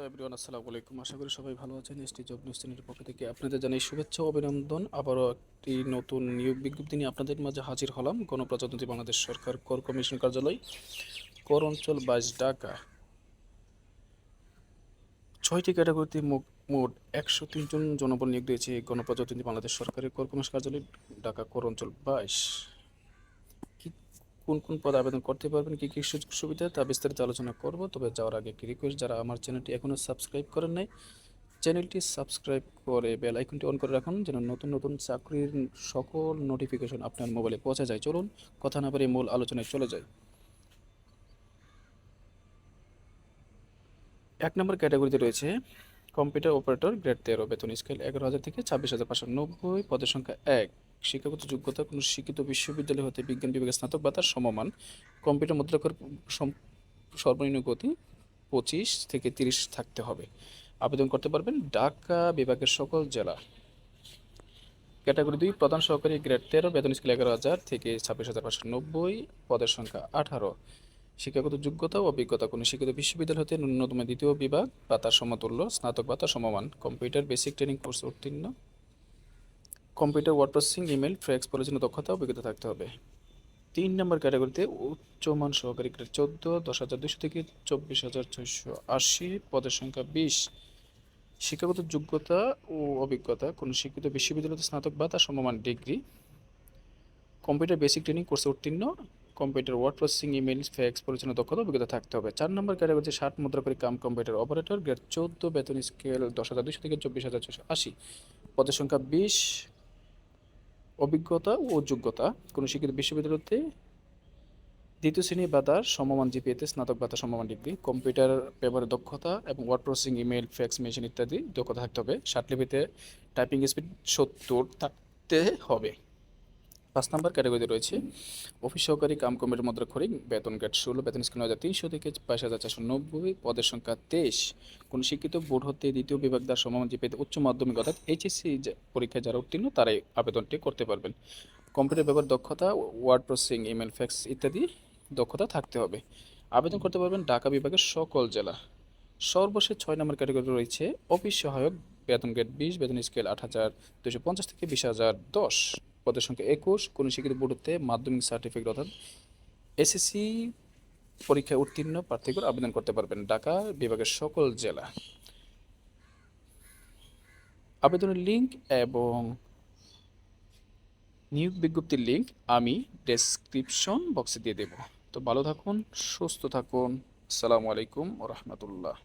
Hello everyone, আসসালামু আলাইকুম। আশা করি সবাই ভালো আছেন। এসটি জব নিউজ চ্যানেলের পক্ষ থেকে আপনাদের জানাই শুভেচ্ছা, অভিনন্দন। আবারও একটি নতুন নিয়োগ বিজ্ঞপ্তি নিয়ে আপনাদের মাঝে হাজির হলাম। গণপ্রজাতন্ত্রী বাংলাদেশ সরকার কর কমিশন কার্যালয়, কর অঞ্চল বাইশ ঢাকা। ছয়টি ক্যাটাগরিতে মোট একশো তিনজন জনবল নিয়োগ দিয়েছে গণপ্রজাতন্ত্রী বাংলাদেশ সরকারের কর কমিশন কার্যালয়, ঢাকা কর অঞ্চল বাইশ। কোন কোন পদে আবেদন করতে পারবেন, কী কী সুযোগ সুবিধা, তা বিস্তারিত আলোচনা করব। তবে যাওয়ার আগে একটি রিকোয়েস্ট যারা আমার চ্যানেলটি এখনও সাবস্ক্রাইব করেন নাই, চ্যানেলটি সাবস্ক্রাইব করে বেল আইকনটি অন করে রাখুন, যেন নতুন নতুন চাকরির সকল নোটিফিকেশন আপনার মোবাইলে পৌঁছে যায়। চলুন, কথা না পারে মূল আলোচনায় চলে যায় এক নম্বর ক্যাটাগরিতে রয়েছে কম্পিউটার অপারেটর গ্রেড তেরো, বেতন স্কেল এগারো হাজার থেকে ছাব্বিশ হাজার পাঁচশো নব্বই, পদের সংখ্যা এক। শিক্ষাগত যোগ্যতা, কোনো শিক্ষিত বিশ্ববিদ্যালয় হতে বিজ্ঞান বিভাগে স্নাতক বা তার সমমান, কম্পিউটার মুদ্রাকর সর্বনিম্ন গতি পঁচিশ থেকে তিরিশ থাকতে হবে। আবেদন করতে পারবেন ঢাকা বিভাগের সকল জেলা। ক্যাটাগরি দুই, প্রধান সহকারী গ্রেড তেরো, বেতন স্কেল এগারো হাজার থেকে ছাব্বিশ হাজার পাঁচশো নব্বই, পদের সংখ্যা আঠারো। শিক্ষাগত যোগ্যতা ও অভিজ্ঞতা, কোনো শিক্ষিত বিশ্ববিদ্যালয় হতে ন্যূনতম দ্বিতীয় বিভাগ বা তার সমতুল্য, স্নাতক বা তার সমমান, কম্পিউটার বেসিক ট্রেনিং কোর্স উত্তীর্ণ। Computer word processing email, fax পরিচালনা দক্ষতা ও অভিজ্ঞতা থাকতে হবে। তিন নম্বর ক্যাটাগরিতে উচ্চমান সহকারী গ্রেড চোদ্দ, দশ হাজার দুশো থেকে চব্বিশ হাজার ছয়শো আশি, পদের সংখ্যা বিশ। শিক্ষাগত যোগ্যতা ও অভিজ্ঞতা, কোনো শিক্ষিত বিশ্ববিদ্যালয়তে স্নাতক বা তার সমমান ডিগ্রি। কম্পিউটার বেসিক ট্রেনিং কোর্সে উত্তীর্ণ। Computer word processing email fax পরিচালনা দক্ষতা, অভিজ্ঞতা থাকতে হবে। চার নম্বর ক্যাটাগরিতে ষাট মুদ্রা করে কাম কম্পিউটার অপারেটর, গ্রেড চোদ্দ, বেতন স্কেল দশ হাজার দুশো থেকে চব্বিশ হাজার ছশো আশি। পদের সংখ্যা বিশ। অভিজ্ঞতা ও যোগ্যতা। কোনো শিক্ষিত বিশ্ববিদ্যালয়তে দ্বিতীয় শ্রেণি বা তার সমমান জিপিএতে স্নাতক বা তার সমমান ডিগ্রি, কম্পিউটার ব্যবহারের দক্ষতা এবং word processing email fax, machine ইত্যাদি দক্ষতা থাকতে হবে। ষাটলিপিতে টাইপিং স্পিড সত্তর থাকতে হবে। পাঁচ নম্বর ক্যাটাগরিতে রয়েছে। অফিস সহকারী কাম কমিটির মুদ্রা খড়ি, বেতন গ্রেড ষোলো, বেতন স্কেল হাজার তিনশো থেকে বাইশ হাজার চারশো নব্বই, পদের সংখ্যা তেইশ। কোন শিক্ষিত বোর্ড হতে দ্বিতীয় বিভাগ দ্বার সমান পেতে উচ্চ মাধ্যমিক অর্থাৎ এইচএসসি পরীক্ষায় যারা উত্তীর্ণ, তারাই আবেদনটি করতে পারবেন। কম্পিউটার ব্যবহার দক্ষতা ওয়ার্ড প্রসেসিং ইমেল ফ্যাক্স ইত্যাদি দক্ষতা থাকতে হবে। আবেদন করতে পারবেন ঢাকা বিভাগের সকল জেলা। সর্বশেষ ছয় নম্বর ক্যাটাগরি রয়েছে, অফিস সহায়ক, বেতন গ্রেড বিশ, বেতন স্কেল আট হাজার দুশো পঞ্চাশ থেকে বিশ হাজার দশ। পদের সংখ্যা একুশ কোন শিক্ষিত বোর্ডতে মাধ্যমিক সার্টিফিকেট অর্থাৎ এসএসসি পরীক্ষায় উত্তীর্ণ প্রার্থীগুলো আবেদন করতে পারবেন ঢাকা বিভাগের সকল জেলা। আবেদনের লিঙ্ক এবং নিয়োগ বিজ্ঞপ্তির লিঙ্ক আমি ডেসক্রিপশন বক্সে দিয়ে দেব। তো ভালো থাকুন, সুস্থ থাকুন। আসসালামু আলাইকুম রহমতুল্লাহ।